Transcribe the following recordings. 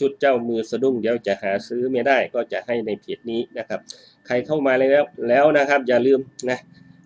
ชุดเจ้ามือสะดุ้งเดี๋ยวจะหาซื้อไม่ได้ก็จะให้ในเพจนี้นะครับ ใครเข้ามาแล้วแล้วนะครับ อย่าลืมนะ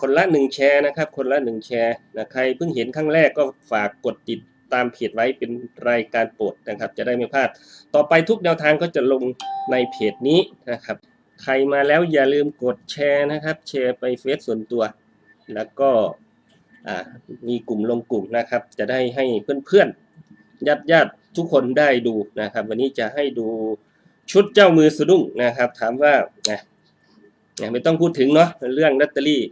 คนละหนึ่งแชร์นะครับ คนละหนึ่งแชร์นะใครเพิ่งเห็นครั้งแรกก็ฝากกดติดตามเพจไว้เป็นรายการโปรดนะครับ จะได้ไม่พลาด ต่อไปทุกแนวทางก็จะลงในเพจนี้นะครับ ใครมาแล้วอย่าลืมกดแชร์นะครับ แชร์ไปเฟซส่วนตัว แล้วก็มีกลุ่มลงกลุ่มนะครับ จะได้ให้เพื่อนๆญาติญาติๆ ทุกคนได้ดูนะครับ วันนี้จะให้ดูชุดเจ้ามือสะดุ้งนะครับ ถามว่านะไม่ต้องพูดถึงเนาะเรื่องลอตเตอรี่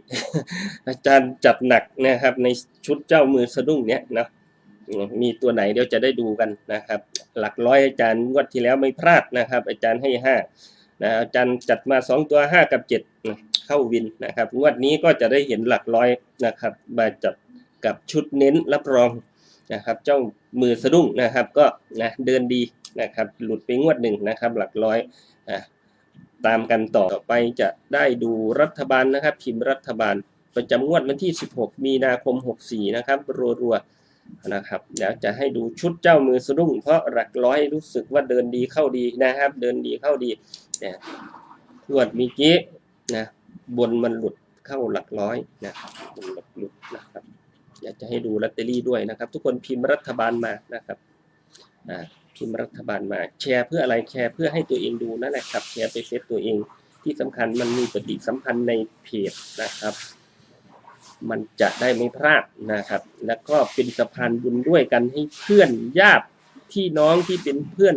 อาจารย์จัดหนักนะครับ ในชุดเจ้ามือสะดุ้งเนี้ยนะมีตัวไหนเดี๋ยวจะได้ดูกันนะครับ หลักร้อยอาจารย์งวดที่แล้วไม่พลาดนะครับ อาจารย์ให้ห้านะอาจารย์จัดมาสองตัวห้ากับเจ็ดเข้าวินนะครับ งวดนี้ก็จะได้เห็นหลักร้อยนะครับ มาจัดกับชุดเน้นรับรอง นะครับเจ้ามือสะดุ้งนะครับก็นะเดินดีนะครับหลุดไปงวดหนึ่งนะครับหลักร้อยอะตามกันต่อไปจะได้ดูรัฐบาลนะครับพิมพ์รัฐบาลประจำงวดวันที่ 16 มีนาคม 64 นะครับรัวๆนะครับเดี๋ยวจะให้ดูชุดเจ้ามือสะดุ้ง เพราะหลักร้อยรู้สึกว่าเดินดีเข้าดีนะครับ เดินดีเข้าดีแต่งวดเมีกี้นะบนมันหลุดเข้าหลักร้อยนะครับบนหลุดนะครับ อยากจะให้ดูลอตเตอรี่ด้วยนะครับ ทุกคนพิมพ์รัฐบาลมานะครับพิมพ์รัฐบาลมา แชร์เพื่ออะไรแชร์เพื่อให้ตัวเองดูนั่นแหละครับ แชร์ไปเซฟตัวเอง ที่สำคัญมันมีปฏิสัมพันธ์ในเพจนะครับ มันจะได้ไม่พลาดนะครับ แล้วก็เป็นสะพานบุญด้วยกันให้เพื่อนญาติพี่น้องที่เป็นเพื่อน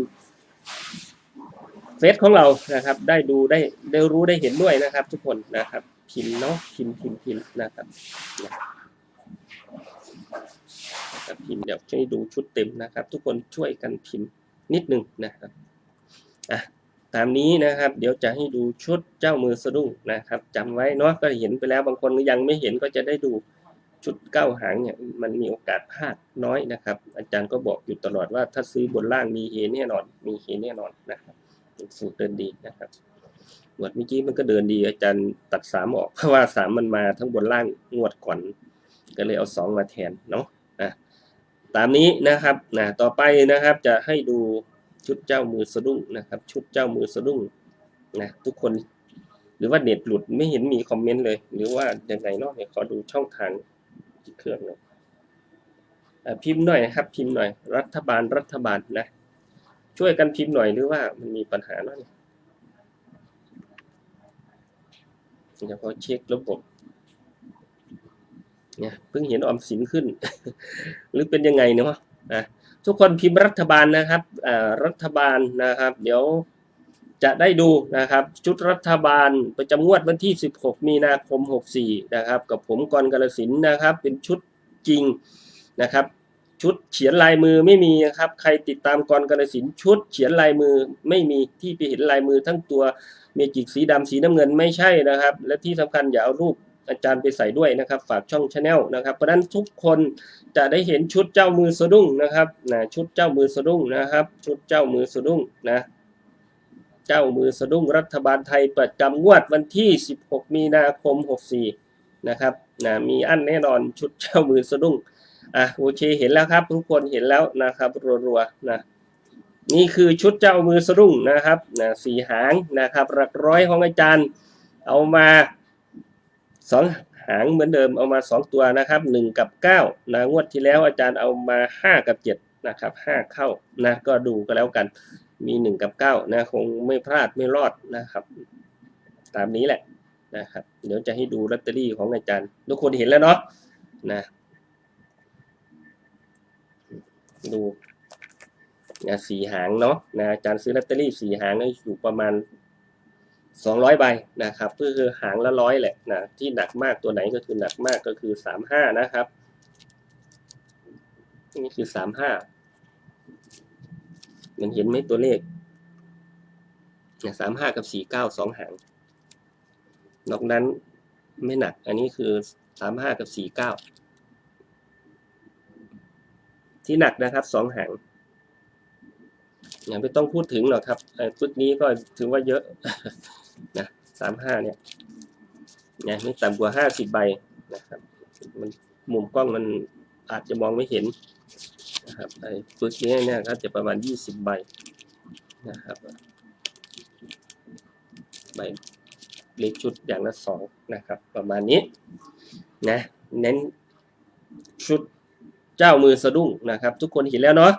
เฟซของเรานะครับ ได้ดูได้ได้รู้ได้เห็นด้วยนะครับ ทุกคนนะครับ พิมพ์เนาะพิมพ์พิมพ์พิมพ์นะครับ พิมพ์เดี๋ยวให้ดูชุดเต็มนะครับ ทุกคนช่วยกันพิมพ์นิดนึงนะครับอะตามนี้นะครับ เดี๋ยวจะให้ดูชุดเจ้ามือสะดุ้งนะครับจำไว้เนาะก็เห็นไปแล้วบางคนยังไม่เห็นก็จะได้ดูชุดเก้าหางเนี่ยมันมีโอกาสพลาดน้อยนะครับ อาจารย์ก็บอกอยู่ตลอดว่าถ้าซื้อบนล่างมีเฮแน่นอน มีเฮแน่นอนนะครับเป็นสูตรเดินดีนะครับงวดเมื่อกี้มันก็เดินดี อาจารย์ตัดสามออกเพราะว่าสามมันมาทั้งบนล่างงวดก่อน ก็เลยเอาสองมาแทนเนาะ ตามนี้นะครับนะต่อไปนะครับจะให้ดูชุดเจ้ามือสะดุ้งนะครับ ชุดเจ้ามือสะดุ้งนะทุกคน หรือว่าเน็ตหลุดไม่เห็นมีคอมเมนต์เลย หรือว่ายังไงเนาะเดี๋ยวขอดูช่องทางที่เครื่องหน่อยพิมพ์หน่อยนะครับ พิมพ์หน่อย รัฐบาลรัฐบาลนะ ช่วยกันพิมพ์หน่อยหรือว่ามันมีปัญหาเนาะเนี่ยเดี๋ยวขอเช็คระบบ เนี่ยเพิ่งเห็นออมสินขึ้น หรือเป็นยังไงเนาะอะทุกคนพิมพ์รัฐบาลนะครับรัฐบาลนะครับ เดี๋ยวจะได้ดูนะครับ ชุดรัฐบาลประจำงวดวันที่ 16 มีนาคม 64 นะครับ กับผมกรกาลสินนะครับ เป็นชุดจริงนะครับ ชุดเขียนลายมือไม่มีนะครับ ใครติดตามกรกาลสินชุดเขียนลายมือไม่มีที่ไปเห็นลายมือทั้งตัวเมจิกสีดำสีน้ำเงินไม่ใช่นะครับ และที่สำคัญอย่าเอารูป อาจารย์ไปใส่ด้วยนะครับ ฝากช่องชาแนลนะครับ เพราะนั้นทุกคนจะได้เห็นชุดเจ้ามือสะดุ้งนะครับนะชุดเจ้ามือสะดุ้งนะครับ ชุดเจ้ามือสะดุ้งนะเจ้ามือสะดุ้งรัฐบาลไทยประจำงวดวันที่ 16 มีนาคม 64 นะครับนะมีอันแน่นอนชุดเจ้ามือสะดุ้งอะโอเคเห็นแล้วครับ ทุกคนเห็นแล้วนะครับรัวๆนะนี่คือชุดเจ้ามือสะดุ้งนะครับนะสีหางนะครับหลักร้อยของอาจารย์เอามา สองหางเหมือนเดิมเอามาสองตัวนะครับหนึ่งกับเก้านะงวดที่แล้วอาจารย์เอามาห้ากับเจ็ดนะครับห้าเข้านะก็ดูก็แล้วกันมีหนึ่งกับเก้านะคงไม่พลาดไม่รอดนะครับ ตามนี้แหละนะครับ เดี๋ยวจะให้ดูลอตเตอรี่ของอาจารย์ ทุกคนเห็นแล้วเนาะนะดูนะสีหางเนาะนะอาจารย์ซื้อลอตเตอรี่สีหางอยู่ประมาณ สองร้อยใบนะครับก็คือหางละร้อยแหละนะที่หนักมากตัวไหนก็คือหนักมากก็คือสามห้านะครับ นี่คือสามห้ามันเห็นไหมตัวเลขสามห้ากับสี่เก้าสองหาง นอกนั้นไม่หนัก อันนี้คือสามห้ากับสี่เก้าที่หนักนะครับสองหางอย่างไม่ต้องพูดถึงหรอกครับชุดนี้ก็ถือว่าเยอะ นะสามห้าเนี่ยเนี่ยไม่ต่ำกว่าห้าสิบใบนะครับมันมุมกล้องมันอาจจะมองไม่เห็นนะครับไอ้ชุดนี้เนี่ยก็จะประมาณยี่สิบใบนะครับใบเลขชุดอย่างละสองนะครับ ประมาณนี้นะเน้นชุดเจ้ามือสะดุ้งนะครับ ทุกคนเห็นแล้วเนาะ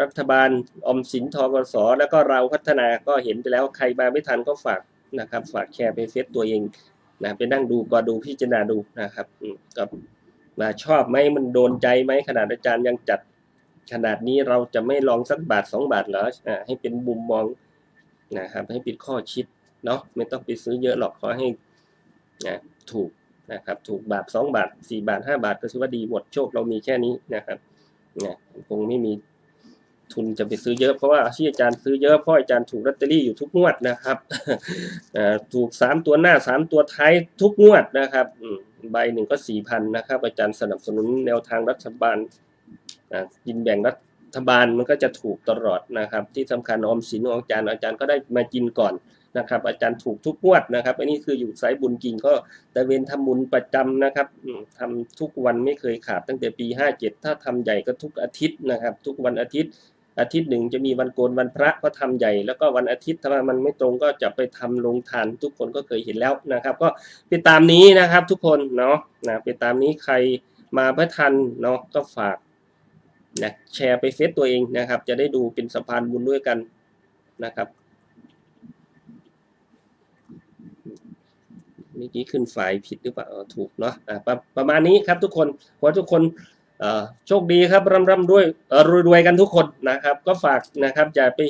รัฐบาลอมสินทกสแล้วก็เราพัฒนาก็เห็นไปแล้วใครมาไม่ทันก็ฝากนะครับ ฝากแชร์ไปเฟซตัวเองนะไปนั่งดูก็ดูพิจารณาดูนะครับกับมาชอบไหมมันโดนใจไหมขนาดอาจารย์ยังจัดขนาดนี้เราจะไม่ลองสักบาทสองบาทเหรออ่าให้เป็นมุมมองนะครับให้ป็นข้อคิดเนาะไม่ต้องไปซื้อเยอะหรอกขอให้นะถูกนะครับถูกบาทสองบาทสี่บาทห้าบาทก็ถือว่าดีหมดโชคเรามีแค่นี้นะครับนะคงไม่มี ทุนจะไปซื้อเยอะเพราะว่าที่อาจารย์ซื้อเยอะเพราะอาจารย์ถูกลอตเตอรี่อยู่ทุกงวดนะครับถูกสามตัวหน้าสามตัวท้ายทุกงวดนะครับใบหนึ่งก็สี่พันนะครับ อาจารย์สนับสนุนแนวทางรัฐบาลอินแบ่งรัฐบาลมันก็จะถูกตลอดนะครับ ที่สำคัญออมสินของอาจารย์อาจารย์ก็ได้มากินก่อนนะครับ อาจารย์ถูกทุกงวดนะครับ อันนี้คืออยู่สายบุญจริงก็ตะเวนทำบุญประจำนะครับอืมทำทุกวันไม่เคยขาดตั้งแต่ปี 57 ถ้าทำใหญ่ก็ทุกอาทิตย์นะครับ ทุกวันอาทิตย์ อาทิตย์หนึ่งจะมีวันโกนวันพระก็ทำใหญ่ แล้วก็วันอาทิตย์ถ้ามันไม่ตรงก็จะไปทำลงทานทุกคนก็เคยเห็นแล้วนะครับ ก็ไปตามนี้นะครับทุกคนเนาะนะไปตามนี้ใครมาพื่อทันเนาะก็ฝากนะแชร์ไปเฟซตัวเองนะครับ จะได้ดูเป็นสะพานบุญด้วยกันนะครับเมื่อกี้ขึ้นไฟล์ผิดหรือเปล่าถูกเนาะะประประมาณนี้ครับทุกคนขอทุกคน โชคดีครับร่ำร่ำด้วยเอ่อรวยๆกันทุกคนนะครับ ก็ฝากนะครับอย่าไป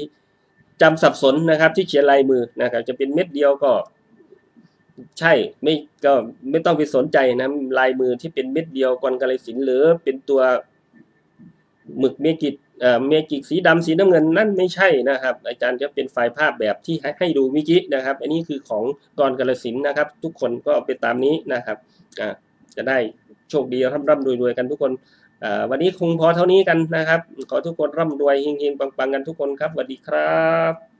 จำสับสนนะครับ ที่เขียนลายมือนะครับ จะเป็นเม็ดเดียวก็ ใช่ไม่ก็ไม่ต้องไปสนใจนะลายมือที่เป็นเม็ดเดียวกรกาลสินหรือเป็นตัวหมึกเมกิกเอ่อเมกิกสีดำสีน้ำเงินนั่นไม่ใช่นะครับ อาจารย์จะเป็นไฟล์ภาพแบบที่ให้ให้ดูเมื่อกี้นะครับ อันนี้คือของกรกาลสินนะครับ ทุกคนก็เอาไปตามนี้นะครับอ่าจะได้ โชคดีร่ำร่ำรวยรวยกันทุกคนวันนี้คงพอเท่านี้กันนะครับ ขอทุกคนร่ำรวยเฮงๆปังๆกันทุกคนครับสวัสดีครับ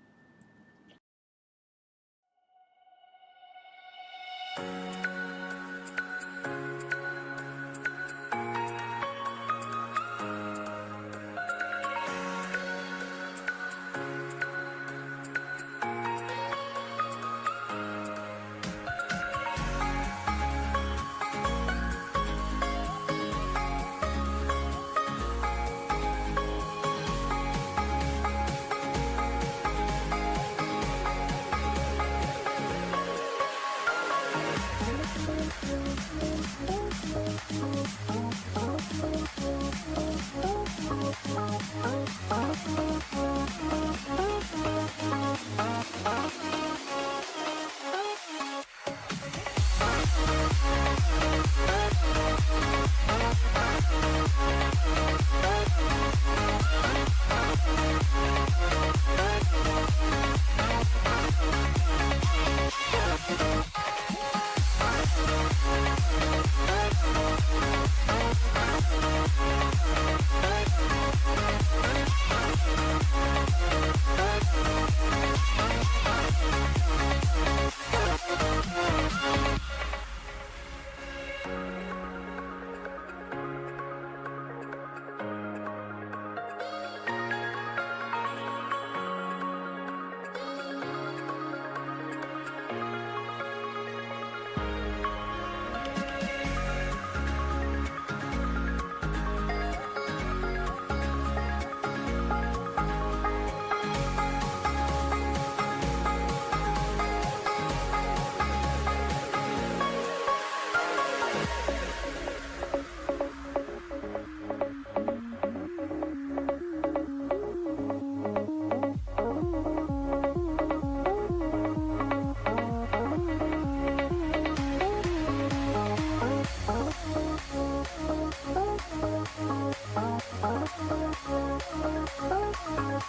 Thank you.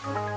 We'll